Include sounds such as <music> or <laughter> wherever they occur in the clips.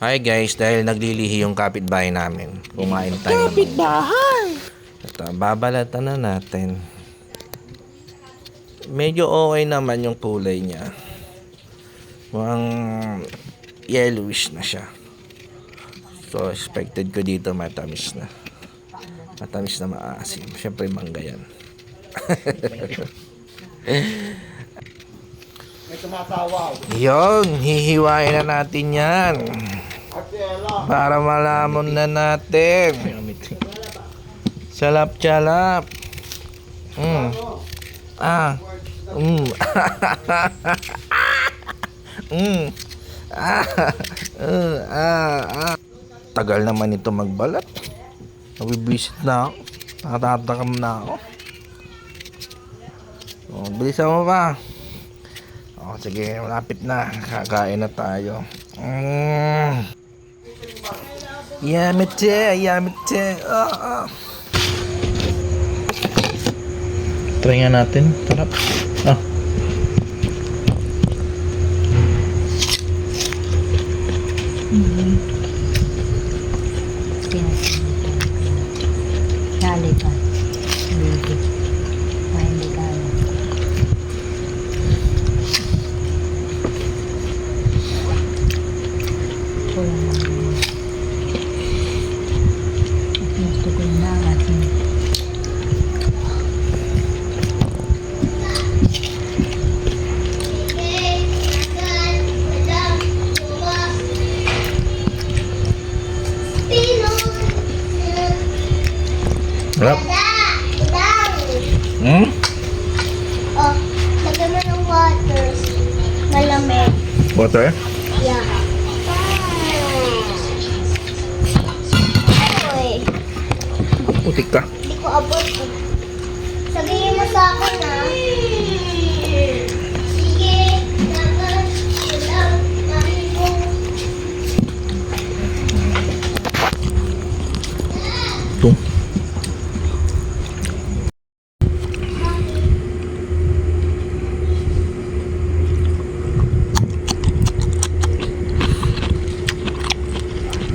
Hi guys, dahil naglilihi yung kapitbahay namin. Kumain tayo. Kapitbahay! Ito, babalatan na natin. Medyo okay naman yung kulay niya. Mukhang yellowish na siya. So, expected ko dito matamis na. Matamis na maasim. Siyempre, mangga yan. <laughs> May tumatawa. Yun, hihiwain na natin yan. Para malamon na natin. Salap, salap. Mm. Ah. Mm. <laughs> mm. Ah. Uh, <laughs> ah. Ah. Tagal naman ito magbalat. Nabibwisit na ako. Natatakam na ako. Oh, bilisan mo pa. Oh, sige, malapit na. Kakain na tayo. Mm. Yamete, yamete. Oh, oh. Try nga natin. Sarap. Ah. Sali pa. Sarap. Hmm? Oh, lagyan mo ng water. Malamig. Water? Yeah. Ay, Putik ka. hindi ko abot. Sabihin mo sa akin, mo. Ito.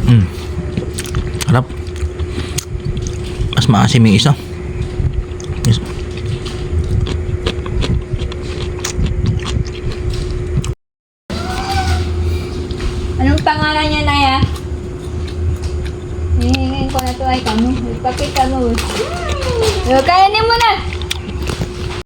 Hmm. Harap. Mas maasim yung isa. Anong pangalan niya na ya? Hihingin ko na to ay kamo. Ipakita mo. Yo, kainin mo na.